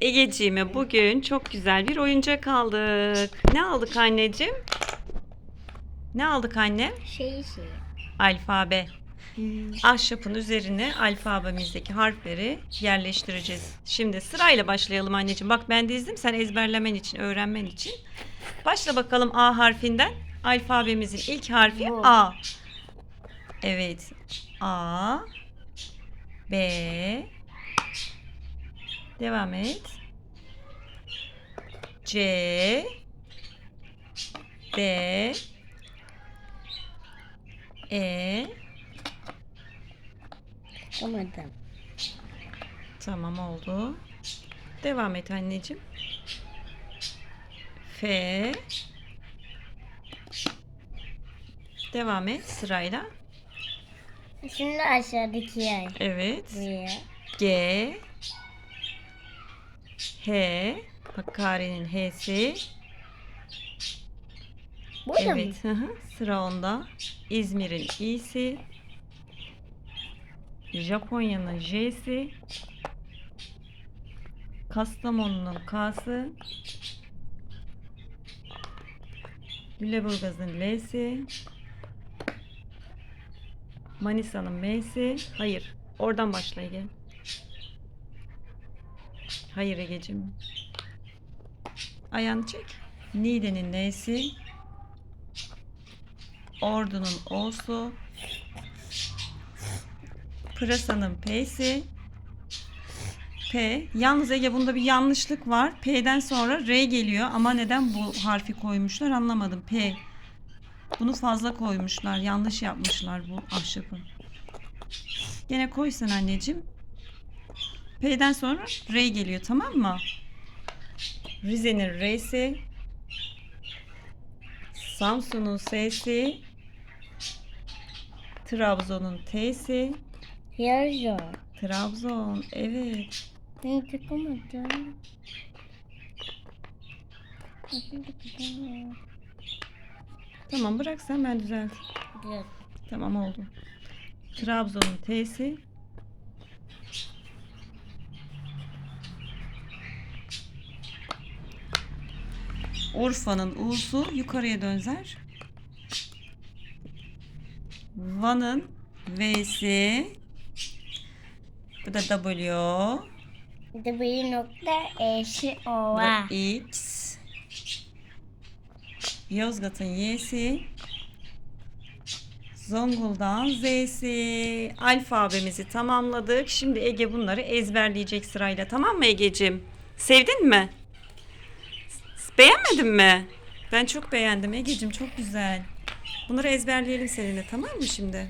Egeciğime bugün çok güzel bir oyuncak aldık. Ne aldık anneciğim? Ne aldık anne? Şey şey. Alfabe. Ahşapın üzerine alfabemizdeki harfleri yerleştireceğiz. Şimdi sırayla başlayalım anneciğim. Bak ben dizdim sen ezberlemen için, öğrenmen için. Başla bakalım A harfinden. Alfabemizin ilk harfi Bu. A. Evet. A. B. Devam et. C. D. E. Yapamadım. Tamam oldu. Devam et anneciğim. F. Devam et sırayla. Şimdi aşağıdaki yer. Evet. Buraya. G. H. Hakkari'nin H'si. Burada mı? Evet. hı. Sıra onda. İzmir'in İ'si. Japonya'nın J'si. Kastamonu'nun K'sı. Lüleburgaz'ın L'si. Manisa'nın M'si. Hayır. Oradan başla Ege. Hayır Ege'cim. Ayağını çek. Niğde'nin N'si. Ordu'nun O'su. Pırasa'nın P'si. P. Yalnız Ege bunda bir yanlışlık var. P'den sonra R geliyor ama neden bu harfi koymuşlar anlamadım. P. Bunu fazla koymuşlar. Yanlış yapmışlar bu ahşapı. Gene koy sen anneciğim. P'den sonra R geliyor tamam mı? Rize'nin R'si. Samsun'un S'si. Trabzon'un T'si. Yazıyor. Trabzon evet. Ben çıkamadım. Tamam bırak sen ben düzelt. Dur. Tamam oldu. Trabzon'un T'si. Urfa'nın U'su yukarıya dönzer. Van'ın V'si. Bu da W. Bir nokta eşi ova. Bu X. Yozgat'ın Y'si. Zonguldak'ın Z'si. Alfabemizi tamamladık. Şimdi Ege bunları ezberleyecek sırayla. Tamam mı Ege'cim? Sevdin mi? Beğenmedin mi? Ben çok beğendim Ege'cim. Çok güzel. Bunları ezberleyelim seninle tamam mı şimdi?